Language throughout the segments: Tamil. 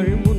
நாவுகள்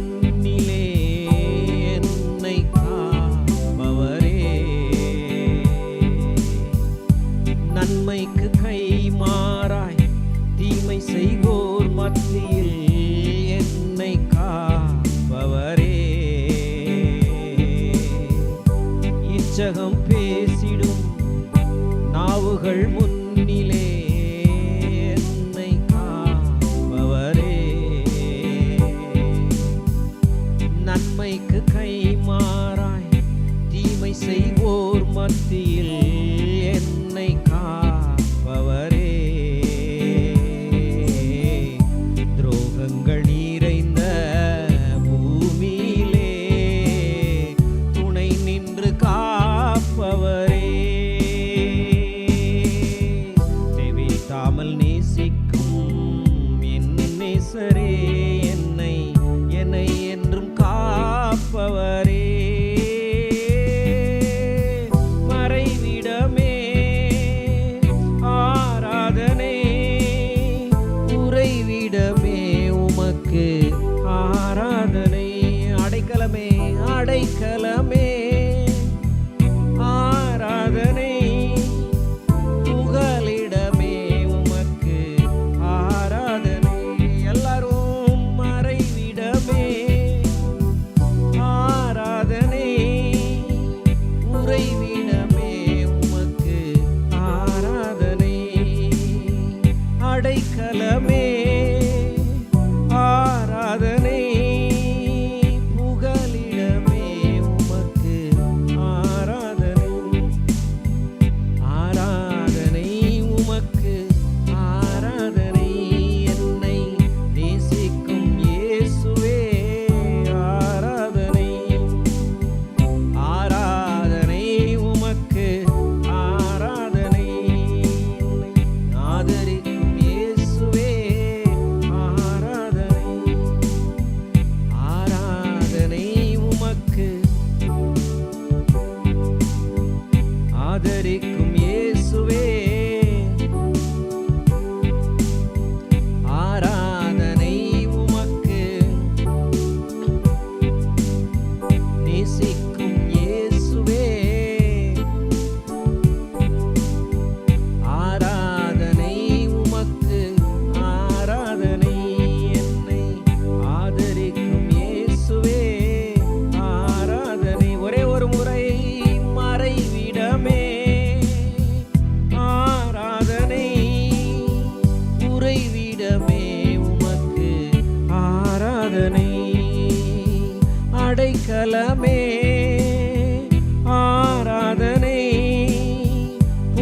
ആദരിക്കും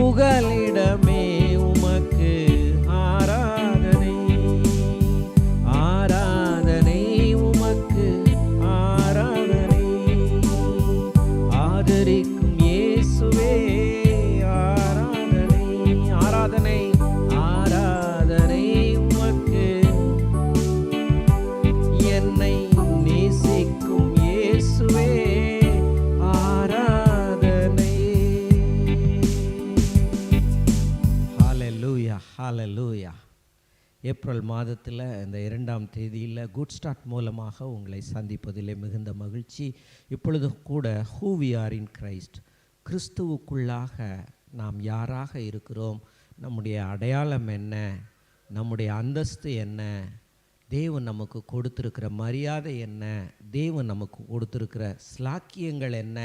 புகலிடமே ஏப்ரல் மாதத்தில் இந்த இரண்டாம் தேதியில் குட் ஸ்டார்ட் மூலமாக உங்களை சந்திப்பதிலே மிகுந்த மகிழ்ச்சி. இப்பொழுது கூட who we are in Christ கிறிஸ்துவுக்குள்ளாக நாம் யாராக இருக்கிறோம்? நம்முடைய அடையாளம் என்ன? நம்முடைய அந்தஸ்து என்ன? தேவன் நமக்கு கொடுத்துருக்கிற மரியாதை என்ன? தேவன் நமக்கு கொடுத்துருக்கிற ஸ்லாக்கியங்கள் என்ன?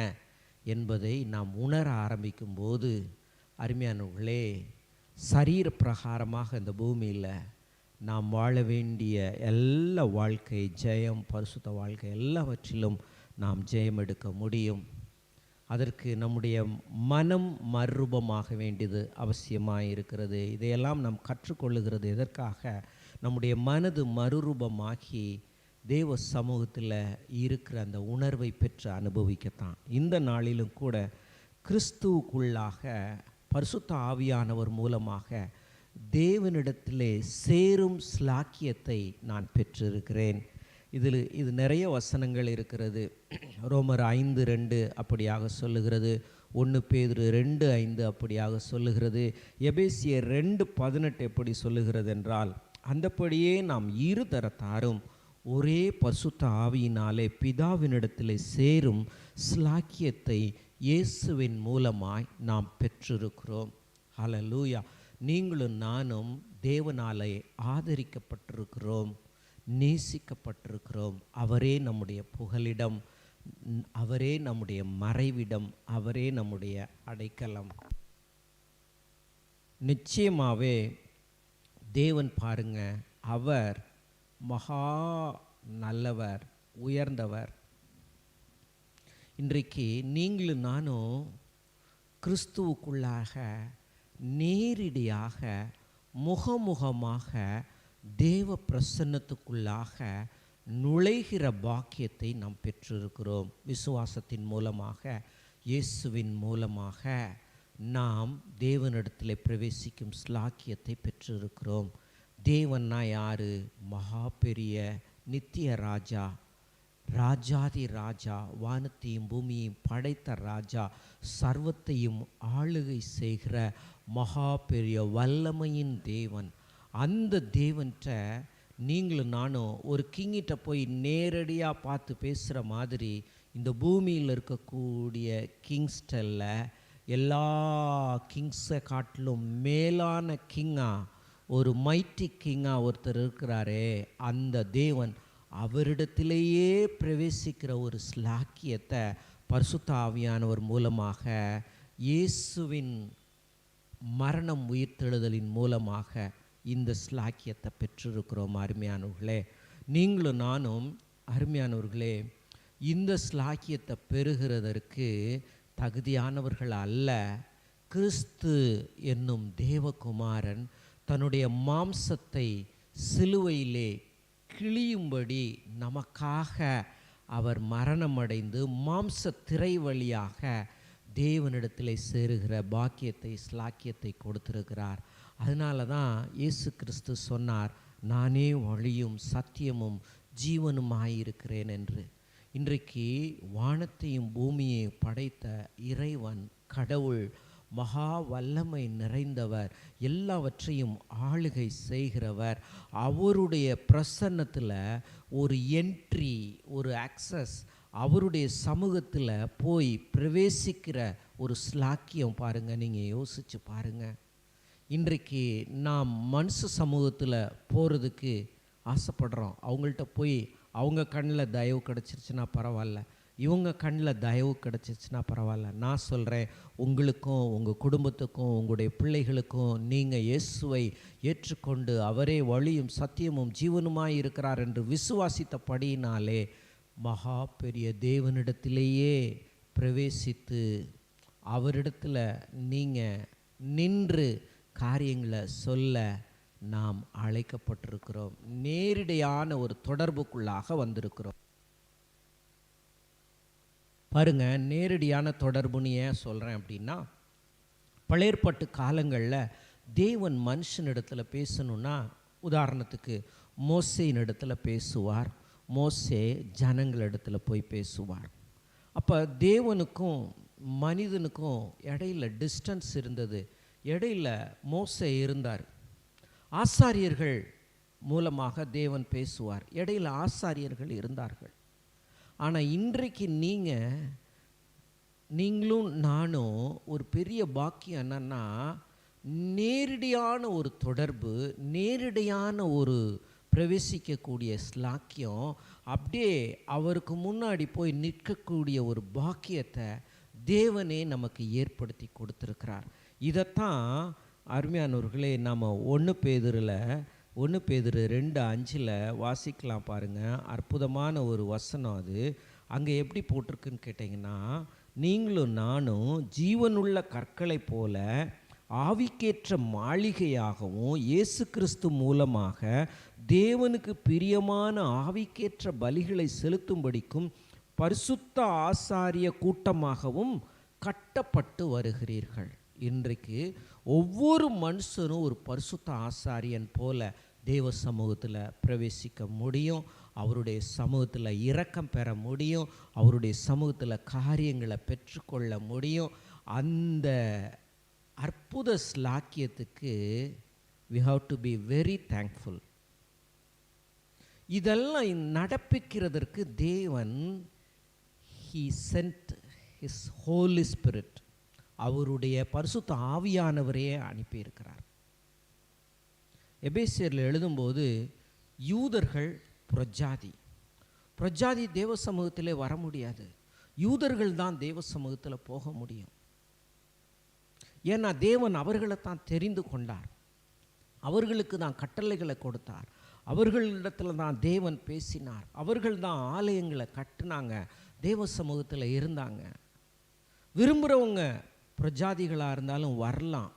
என்பதை நாம் உணர ஆரம்பிக்கும் போது அருமையானவர்களே சரீர பிரகாரமாக இந்த பூமியில் நாம் வாழ வேண்டிய எல்லா வாழ்க்கை ஜெயம் பரிசுத்த வாழ்க்கை எல்லாவற்றிலும் நாம் ஜெயம் எடுக்க முடியும். அதற்கு நம்முடைய மனம் மறுரூபமாக வேண்டியது அவசியமாக இருக்கிறது இதையெல்லாம் நாம் கற்றுக்கொள்ளுகிறது எதற்காக? நம்முடைய மனது மறுரூபமாகி தேவ சமூகத்தில் இருக்கிற அந்த உணர்வை பெற்று அனுபவிக்கத்தான். இந்த நாளிலும் கூட கிறிஸ்துவுக்குள்ளாக பரிசுத்த ஆவியானவர் மூலமாக தேவனிடத்திலே சேரும் ஸ்லாக்கியத்தை நான் பெற்றிருக்கிறேன். இதில் இது நிறைய வசனங்கள் இருக்கிறது. ரோமர் ஐந்து ரெண்டு அப்படியாக சொல்லுகிறது. ஒன்று பேதுரு ரெண்டு ஐந்து அப்படியாக சொல்லுகிறது. எபேசியர் ரெண்டு பதினெட்டு எப்படி சொல்லுகிறது என்றால் அந்தப்படியே நாம் இரு தரத்தாரும் ஒரே பசுத்த ஆவியினாலே பிதாவினிடத்திலே சேரும் ஸ்லாக்கியத்தை இயேசுவின் மூலமாய் நாம் பெற்றிருக்கிறோம். ஹலலூயா நீங்களும் நானும் தேவனாலே ஆதரிக்கப்பட்டிருக்கிறோம் நேசிக்கப்பட்டிருக்கிறோம். அவரே நம்முடைய புகலிடம் அவரே நம்முடைய மறைவிடம் அவரே நம்முடைய அடைக்கலம். நிச்சயமாகவே தேவன் பாருங்க அவர் மகா நல்லவர் உயர்ந்தவர். இன்றைக்கு நீங்களும் நானும் கிறிஸ்துவுக்குள்ளாக நேரடியாக முகமுகமாக தேவ பிரசன்னத்துக்குள்ளாக நுழைகிற பாக்கியத்தை நாம் பெற்றிருக்கிறோம். விசுவாசத்தின் மூலமாக இயேசுவின் மூலமாக நாம் தேவனிடத்தில் பிரவேசிக்கும் ஸ்லாக்கியத்தை பெற்றிருக்கிறோம். தேவன்னா யாரு? மகா பெரிய நித்திய ராஜா. ராஜாதி ராஜா வானத்தையும் பூமியையும் படைத்த ராஜா சர்வத்தையும் ஆளுகை செய்கிற மகா பெரிய வல்லமையின் தேவன். அந்த தேவன்கிட்ட நீங்களும் நானும் ஒரு கிங்கிட்ட போய் நேரடியாக பார்த்து பேசுகிற மாதிரி இந்த பூமியில் இருக்கக்கூடிய கிங்ஸ்டல்ல எல்லா கிங்ஸை காட்டிலும் மேலான கிங்காக ஒரு மைட்டி கிங்காக ஒருத்தர் இருக்கிறாரே அந்த தேவன் அவரிடத்திலேயே பிரவேசிக்கிற ஒரு ஸ்லாக்கியத்தை பரிசுத்த ஆவியானவர் மூலமாக இயேசுவின் மரணம் உயிர்த்தெழுதலின் மூலமாக இந்த ஸ்லாக்கியத்தை பெற்றிருக்கிறோம் அருமையானவர்களே. நீங்களும் நானும் அருமையானவர்களே இந்த ஸ்லாக்கியத்தை பெறுகிறதற்கு தகுதியானவர்கள் அல்ல. கிறிஸ்து என்னும் தேவகுமாரன் தன்னுடைய மாம்சத்தை சிலுவையிலே கிழியும்படி நமக்காக அவர் மரணமடைந்து மாம்ச திரை வழியாக தேவனிடத்தில் சேருகிற பாக்கியத்தை ஸ்லாக்கியத்தை கொடுத்திருக்கிறார். அதனால தான் இயேசு கிறிஸ்து சொன்னார் நானே வழியும் சத்தியமும் ஜீவனுமாயிருக்கிறேன் என்று. இன்றைக்கு வானத்தையும் பூமியையும் படைத்த இறைவன் கடவுள் மகா வல்லமை நிறைந்தவர் எல்லாவற்றையும் ஆளுகை செய்கிறவர். அவருடைய பிரசன்னத்தில் ஒரு என்ட்ரி ஒரு ஆக்சஸ் அவருடைய சமூகத்தில் போய் பிரவேசிக்கிற ஒரு ஸ்லாக்கியம் பாருங்கள் நீங்கள் யோசித்து பாருங்கள் இன்றைக்கு நாம் மனுஷ சமூகத்தில் போகிறதுக்கு ஆசைப்படுறோம். அவங்கள்ட்ட போய் அவங்க கண்ணில் தயவு கிடச்சிருச்சுன்னா பரவாயில்ல. இவங்க கண்ணில் தயவு கிடச்சிச்சின்னா பரவாயில்ல. நான் சொல்கிறேன் உங்களுக்கும் உங்கள் குடும்பத்துக்கும் உங்களுடைய பிள்ளைகளுக்கும் நீங்கள் இயேசுவை ஏற்றுக்கொண்டு அவரே வழியும் சத்தியமும் ஜீவனுமாய் இருக்கிறார் என்று விசுவாசித்தபடியினாலே மகா பெரிய தேவனிடத்திலேயே பிரவேசித்து அவரிடத்தில் நீங்கள் நின்று காரியங்களை சொல்ல நாம் அழைக்கப்பட்டிருக்கிறோம். நேரடியான ஒரு தொடர்புக்குள்ளாக வந்திருக்கிறோம். பாருங்கள் நேரடியான தொடர்புன்னு ஏன் சொல்கிறேன் அப்படின்னா பழையற்பட்டு காலங்களில் தேவன் மனுஷனிடத்தில் பேசணுன்னா உதாரணத்துக்கு மோசையின் இடத்துல பேசுவார் மோசே ஜனங்களிடத்துல போய் பேசுவார். அப்போ தேவனுக்கும் மனிதனுக்கும் இடையில டிஸ்டன்ஸ் இருந்தது இடையில மோசை இருந்தார். ஆசாரியர்கள் மூலமாக தேவன் பேசுவார் இடையில ஆசாரியர்கள் இருந்தார்கள். ஆனால் இன்றைக்கு நீங்கள் நீங்களும் நானும் ஒரு பெரிய பாக்கியம் என்னன்னா நேரடியான ஒரு தொடர்பு நேரடியான ஒரு பிரவேசிக்கக்கூடிய ஸ்லாக்கியம் அப்படியே அவருக்கு முன்னாடி போய் நிற்கக்கூடிய ஒரு பாக்கியத்தை தேவனே நமக்கு ஏற்படுத்தி கொடுத்துருக்கிறார். இதைத்தான் அருமையானவர்களே நம்ம ஒன்று பேதரில் ஒன்று பேதுரு ரெண்டு அஞ்சில் வாசிக்கலாம் பாருங்கள் அற்புதமான ஒரு வசனம் அது. அங்கே எப்படி போட்டிருக்குன்னு கேட்டிங்கன்னா நீங்களும் நானும் ஜீவனுள்ள கற்களை போல ஆவிக்கேற்ற மாளிகையாகவும் இயேசு கிறிஸ்து மூலமாக தேவனுக்கு பிரியமான ஆவிக்கேற்ற பலிகளை செலுத்தும்படிக்கும் பரிசுத்த ஆசாரிய கூட்டமாகவும் கட்டப்பட்டு வருகிறீர்கள். இன்றைக்கு ஒவ்வொரு மனுஷனும் ஒரு பரிசுத்த ஆசாரியன் போல தேவ சமூகத்தில் பிரவேசிக்க முடியும் அவருடைய சமூகத்தில் இரக்கம் பெற முடியும் அவருடைய சமூகத்தில் காரியங்களை பெற்றுக்கொள்ள முடியும். அந்த அற்புத ஸ்லாக்கியத்துக்கு we have to be very thankful இதெல்லாம் நடப்பிக்கிறதற்கு தேவன் he sent his holy spirit அவருடைய பரிசுத்த ஆவியானவரையே அனுப்பியிருக்கிறார். எபேசியரில் எழுதும்போது யூதர்கள் பிரஜாதி. பிரஜாதி தேவ சமூகத்திலே வர முடியாது. யூதர்கள் தான் தேவ சமூகத்தில் போக முடியும். ஏன்னா தேவன் அவர்களை தான் தெரிந்து கொண்டார். அவர்களுக்கு தான் கட்டளைகளை கொடுத்தார். அவர்களிடத்தில் தான் தேவன் பேசினார். அவர்கள் தான் ஆலயங்களை கட்டினாங்க. தேவ சமூகத்தில் இருந்தாங்க. விரும்புகிறவங்க பிரஜாதிகளாக இருந்தாலும் வரலாம்.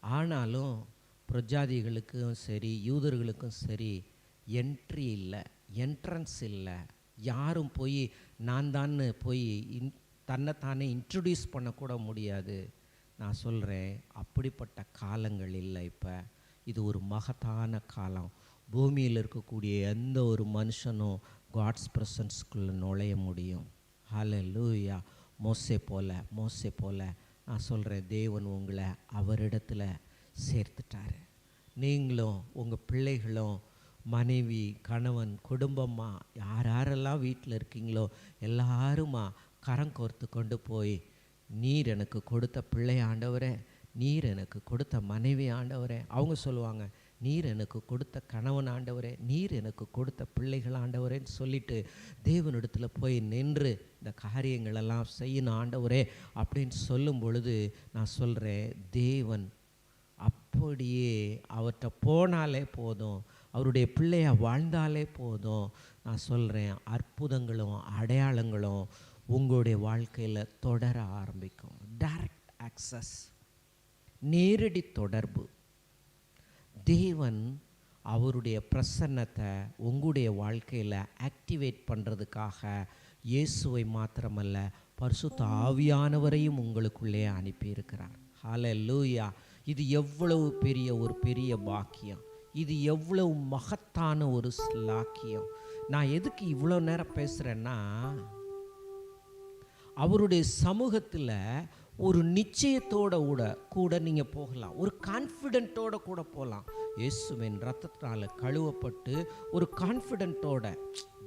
ஆனாலும் பிரஜாதிகளுக்கும் சரி யூதர்களுக்கும் சரி என்ட்ரி இல்லை என்ட்ரன்ஸ் இல்லை. யாரும் போய் நான் தான் போய் இன் தன்னைத்தானே இன்ட்ரடியூஸ் பண்ணக்கூட முடியாது. நான் சொல்கிறேன் அப்படிப்பட்ட காலங்கள் இல்லை இப்போ. இது ஒரு மகத்தான காலம். பூமியில் இருக்கக்கூடிய எந்த ஒரு மனுஷனும் காட்ஸ் ப்ரெசன்ஸ்குள்ளே நுழைய முடியும். ஹalleluya மோசே போல மோசே போல. நான் சொல்கிறேன் தேவன் உங்களை அவரிடத்தில் சேர்த்துட்டாரு. நீங்களும் உங்கள் பிள்ளைகளும் மனைவி கணவன் குடும்பமாக யார் யாரெல்லாம் வீட்டில் இருக்கீங்களோ எல்லாருமா கரம் கோர்த்து கொண்டு போய் நீர் எனக்கு கொடுத்த பிள்ளை ஆண்டவரே நீர் எனக்கு கொடுத்த மனைவி ஆண்டவரே அவங்க சொல்லுவாங்க. நீர் எனக்கு கொடுத்த கணவன் ஆண்டவரே நீர் எனக்கு கொடுத்த பிள்ளைகள் ஆண்டவரேன்னு சொல்லிட்டு தேவனிடத்தில் போய் நின்று இந்த காரியங்களெல்லாம் செய்யணும் ஆண்டவரே அப்படின்னு சொல்லும் பொழுது நான் சொல்கிறேன் தேவன் அப்படியே அவர்கிட்ட போனாலே போதும் அவருடைய பிள்ளையாக வாழ்ந்தாலே போதும் நான் சொல்கிறேன் அற்புதங்களும் அடையாளங்களும் உங்களுடைய வாழ்க்கையில் தொடர ஆரம்பிக்கும். டைரக்ட் ஆக்சஸ் நேரடி தொடர்பு. தேவன் அவருடைய பிரசன்னத்தை உங்களுடைய வாழ்க்கையில் ஆக்டிவேட் பண்ணுறதுக்காக இயேசுவை மாத்திரமல்ல பரிசுத்த ஆவியானவரையும் உங்களுக்குள்ளே அனுப்பியிருக்கிறார். லூயா இது எவ்வளவு பெரிய ஒரு பெரிய பாக்கியம். இது எவ்வளவு மகத்தான ஒரு ஸ்லாக்கியம் நான் எதுக்கு இவ்வளோ நேரம் பேசுகிறேன்னா அவருடைய சமூகத்தில் ஒரு நிச்சயத்தோட கூட கூட நீங்கள் போகலாம். ஒரு கான்ஃபிடென்ட்டோட கூட போகலாம். இயேசுவின் ரத்தத்தினால் கழுவப்பட்டு ஒரு கான்ஃபிடென்ட்டோட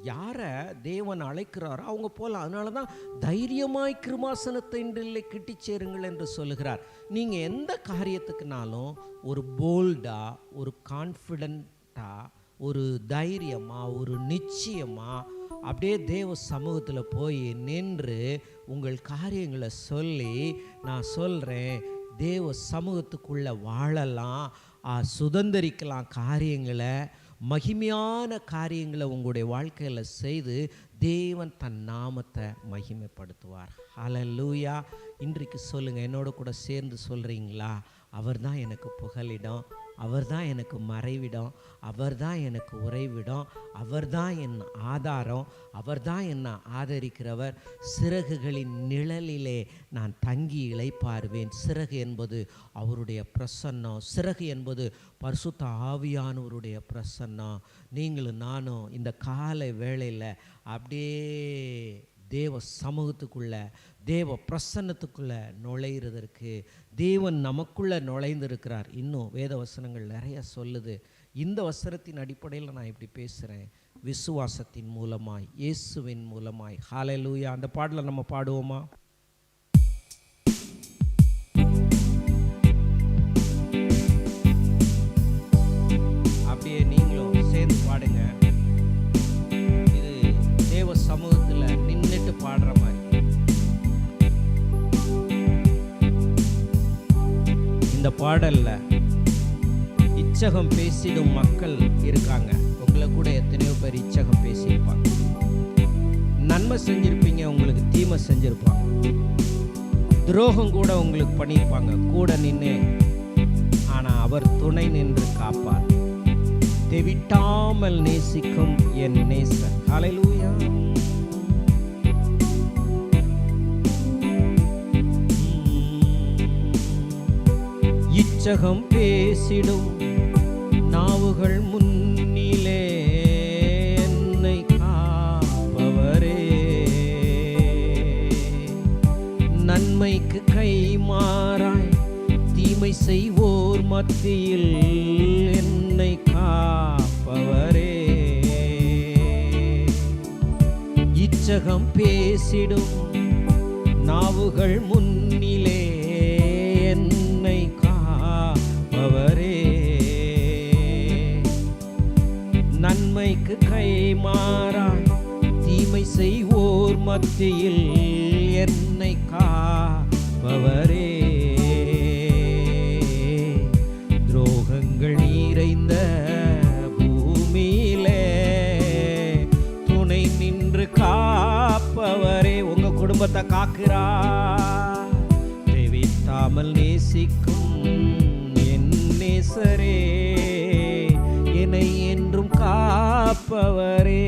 யாரை தேவன் அழைக்கிறாரோ அவங்க போகலாம். அதனால தான் தைரியமாய் கிருமாசனத்தை இன்றில்லை கிட்டி சேருங்கள் என்று சொல்லுகிறார். நீங்கள் எந்த காரியத்துக்குனாலும் ஒரு போல்டாக ஒரு கான்ஃபிடென்ட்டாக ஒரு தைரியமாக ஒரு நிச்சயமாக அப்படியே தேவ சமூகத்தில் போய் நின்று உங்கள் காரியங்களை சொல்லி நான் சொல்கிறேன் தேவ சமூகத்துக்குள்ளே வாழலாம். சுதந்திரிக்கலாம் சுதந்தரிக்கலாம் காரியங்களை. மகிமையான காரியங்களை உங்களுடைய வாழ்க்கையில் செய்து தேவன் தன் நாமத்தை மகிமைப்படுத்துவார். ஹalleluya இன்றைக்கு சொல்லுங்கள் என்னோட கூட சேர்ந்து சொல்கிறீங்களா அவர் தான் எனக்கு புகலிடம். அவர் தான் எனக்கு மறைவிடம் அவர் தான் எனக்கு உறைவிடம் அவர் தான் என் ஆதாரம் அவர் தான் என்னை ஆதரிக்கிறவர். சிறகுகளின் நிழலிலே நான் தங்கி இழைப்பாருவேன் சிறகு என்பது அவருடைய பிரசன்னம். சிறகு என்பது பரிசுத்த ஆவியானவருடைய பிரசன்னம். நீங்களும் நானும் இந்த காலை வேளையில் அப்படியே தேவ சமூகத்துக்குள்ளே தேவ பிரசன்னத்துக்குள்ளே நுழையிறதற்கு தேவன் நமக்குள்ளே நுழைந்திருக்கிறார். இன்னும் வேத வசனங்கள் நிறைய சொல்லுது. இந்த வசனத்தின் அடிப்படையில் நான் இப்படி பேசுகிறேன் விசுவாசத்தின் மூலமாய் இயேசுவின் மூலமாய். ஹalleluya அந்த பாடலை நம்ம பாடுவோமா? இந்த பாடல்ல இச்சகம் பேசிடும் மக்கள் இருக்காங்க. உங்களை கூட எத்தனையோ பேர் இச்சகம் பேசியிருப்பாங்க. நன்மை செஞ்சிருப்பீங்க உங்களுக்கு தீமை செஞ்சிருப்பாங்க. துரோகம் கூட உங்களுக்கு பண்ணியிருப்பாங்க. கூட நின்று ஆனால் அவர் துணை நின்று காப்பார். தெவிட்டாமல் நேசிக்கும் என் நேச காலையில் இச்சகம் பேசிடும். நாவுகள் முன்னிலே என்னை காப்பவரே. நன்மைக்கு கை மாறாய் தீமை செய்வோர் மத்தியில் என்னை காப்பவரே. இச்சகம் பேசிடும். நாவுகள் முன்னிலே நன்மைக்கு மாறாய் தீமை செய்வோர் மத்தியில் என்னை காப்பவரே. துரோகங்கள் நிறைந்த பூமியிலே துணை நின்று காப்பவரே. உங்க குடும்பத்தை காக்கிறா. தேவித்தாமல் நேசிக்கும் என் நேசரே. காப்பவரே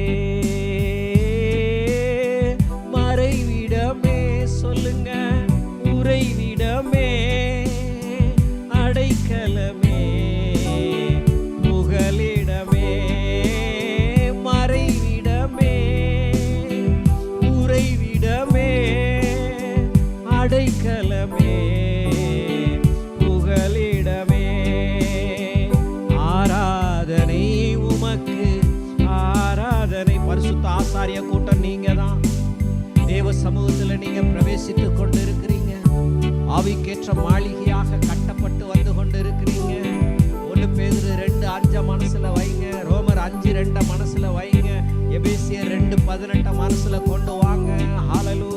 மனசுல வைங்க. ரோமர் அஞ்சு ரெண்ட மனசுல வைங்க. எபேசியர் ரெண்டு பதினெட்ட மனசுல கொண்டு வாங்க. ஹalleluya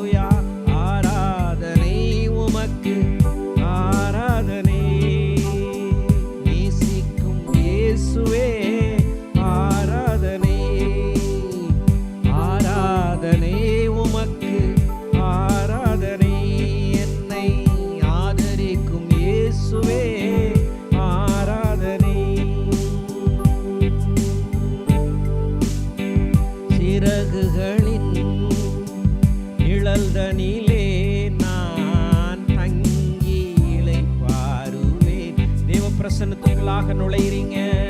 பிரசன்னத்துக்குள்ளாக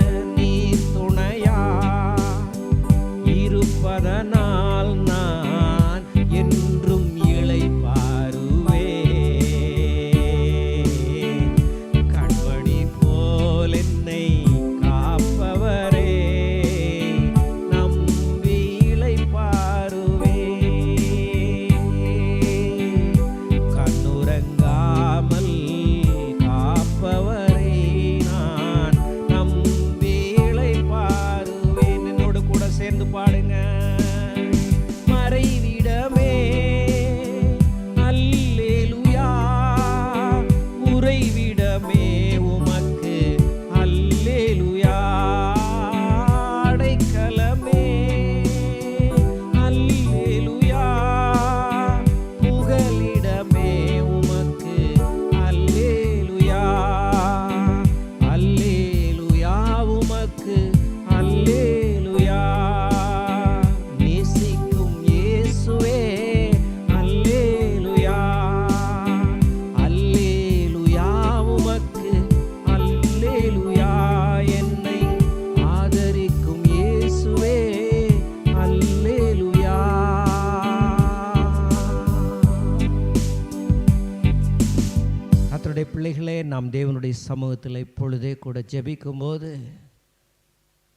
சமூகத்தில் இப்பொழுதே கூட ஜெபிக்கும்போது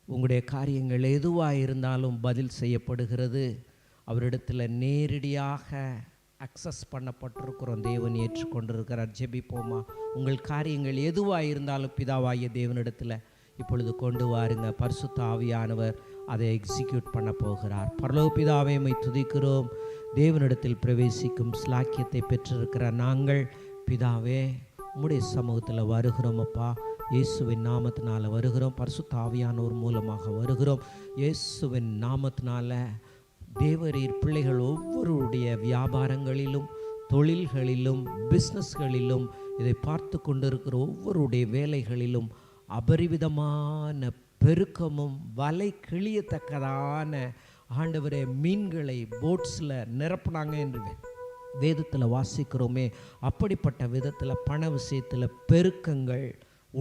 உங்களுடைய காரியங்கள் எதுவாக இருந்தாலும் பதில் செய்யப்படுகிறது. அவரிடத்தில் நேரடியாக அக்சஸ் பண்ணப்பட்டிருக்கிறோம். தேவன் ஏற்றுக்கொண்டிருக்கிறார். ஜெபிப்போமா? உங்கள் காரியங்கள் எதுவாக இருந்தாலும் பிதாவாகிய தேவனிடத்தில் இப்பொழுது கொண்டு வாருங்க. பரிசு தாவியானவர் அதை எக்ஸிக்யூட் பண்ண போகிறார். பரலோ பிதாவைமை துதிக்கிறோம். தேவனிடத்தில் பிரவேசிக்கும் ஸ்லாக்கியத்தை பெற்றிருக்கிற நாங்கள் பிதாவே உம்முடைய சமூகத்தில் வருகிறோம் அப்பா. இயேசுவின் நாமத்தினால் வருகிறோம். பரிசுத்தாவியானோர் மூலமாக வருகிறோம். இயேசுவின் நாமத்தினால தேவரீர் பிள்ளைகள் ஒவ்வொருடைய வியாபாரங்களிலும் தொழில்களிலும் பிஸ்னஸ்களிலும் இதை பார்த்து கொண்டிருக்கிற ஒவ்வொருடைய வேலைகளிலும் அபரிவிதமான பெருக்கமும் வலை கிழியத்தக்கதான ஆண்டவரே மீன்களை போட்ஸில் நிரப்புனாங்க என்று வேதத்தில் வாசிக்கிறோமே அப்படிப்பட்ட விதத்தில் பண விஷயத்தில் பெருக்கங்கள்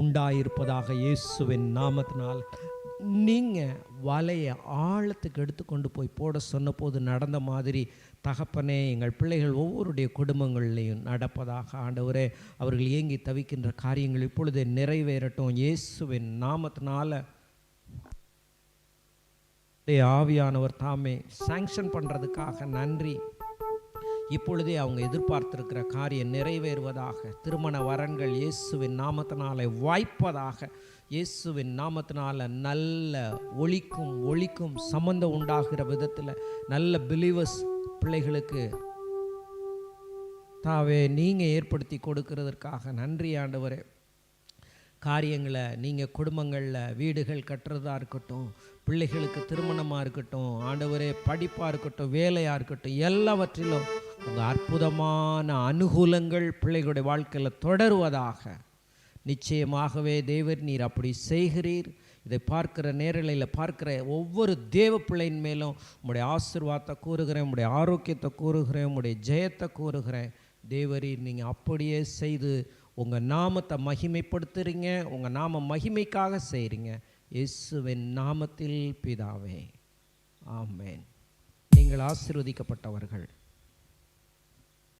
உண்டாயிருப்பதாக இயேசுவின் நாமத்தினால். நீங்கள் வலையை ஆழத்துக்கு எடுத்துக்கொண்டு போய் போட சொன்னபோது நடந்த மாதிரி தகப்பனே எங்கள் பிள்ளைகள் ஒவ்வொருடைய குடும்பங்கள்லேயும் நடப்பதாக ஆண்டவரே அவர்கள் ஏங்கி தவிக்கின்ற காரியங்கள் இப்பொழுது நிறைவேறட்டும். இயேசுவின் நாமத்தினால. ஆவியானவர் தாமே சாங்ஷன் பண்ணுறதுக்காக நன்றி. இப்பொழுதே அவங்க எதிர்பார்த்திருக்கிற காரியம் நிறைவேறுவதாக திருமண வரன்கள் இயேசுவின் நாமத்தினாலே வாய்ப்பதாக இயேசுவின் நாமத்தினால நல்ல ஒளிக்கும் ஒளிக்கும் சம்பந்தம் உண்டாகிற விதத்தில் நல்ல பிலீவர்ஸ் பிள்ளைகளுக்கு தாவே நீங்கள் ஏற்படுத்தி கொடுக்கறதற்காக நன்றி ஆண்டவரே. காரியங்களை நீங்கள் குடும்பங்களில் வீடுகள் கட்டுறதா இருக்கட்டும் பிள்ளைகளுக்கு திருமணமாக இருக்கட்டும் ஆண்டவரே படிப்பாக இருக்கட்டும் வேலையாக இருக்கட்டும் எல்லாவற்றிலும் உங்கள் அற்புதமான அனுகூலங்கள் பிள்ளைகளுடைய வாழ்க்கையில் தொடருவதாக. நிச்சயமாகவே தேவர் நீர் அப்படி செய்கிறீர். இதை பார்க்கிற நேரலையில் பார்க்கிற ஒவ்வொரு தேவ பிள்ளையின் மேலும் உங்களுடைய ஆசிர்வாதத்தை கூறுகிறேன் உங்களுடைய ஆரோக்கியத்தை கூறுகிறேன் உங்களுடைய ஜெயத்தை கூறுகிறேன். தேவரீர் நீங்கள் அப்படியே செய்து உங்கள் நாமத்தை மகிமைப்படுத்துறீங்க உங்கள் நாம மகிமைக்காக செய்கிறீங்க இயேசுவின் நாமத்தில் பிதாவே. ஆமேன். நீங்கள் ஆசிர்வதிக்கப்பட்டவர்கள்.